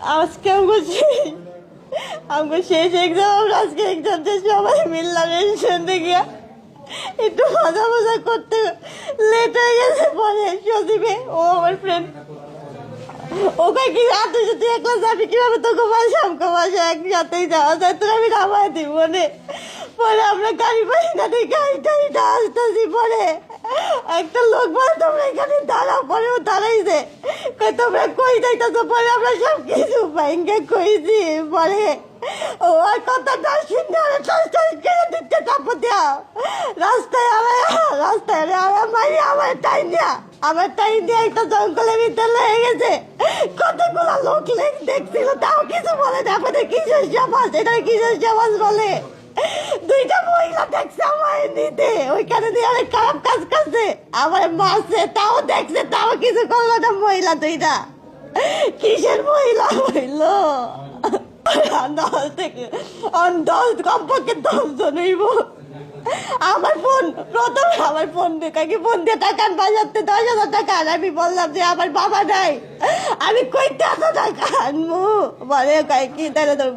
আজকে আমার শেষ শেষ এক্সাম আমরা আজকে এক্সাম দিয়ে সবাই মিললাম রেস্টুরেন্টে গিয়া একটু মজা মজা করতে লেট হয়ে গেছে পরে সজীবে ও আমার ফ্রেন্ড ওকে কি রাতে যদি একলা যাবি কীভাবে? তোকে বাসা আমাকে বাসা একসাথেই যাওয়া যায় তোর আমি নামায় দিব মনে পরে আমরা গাড়ি পাই না গাড়ি টাড়িটা আসতেছি পরে। একটা লোক বলে, তোমরা এখানে দাঁড়াও। পরে ও দাঁড়াইছে তোমরা কই যাইতেছো, পরে আমরা সব কিছু ও আর দেওয়া রাস্তায় রাস্তায় আমার দেয়া, আমার দিয়ে একটা জঙ্গলের ভিতরে লেগে গেছে। কতগুলো লোক দেখছিল, তাও কিছু বলে না আমাদের কিসের সমাজ এটা কিসের সমাজ বলে? দুইটা মহিলা দেখছে আমার নিতে ওইখানে দিয়ে অনেক খারাপ কাজ করছে আমার মারছে, তাও দেখছে মহিলা দুইটা। কিসের মহিলা হইল? দশ থেকে দশ কমপক্ষে দশ জন হইব। আমার ফোন প্রথমে আমার ফোন দিয়ে কি ফোন দিয়ে টাকা বাজাতে দশ হাজার টাকা আমি বললাম যে আমার বাবা নাই। আমি কইতে এত টাকা আনব? বলে তাহলে তোর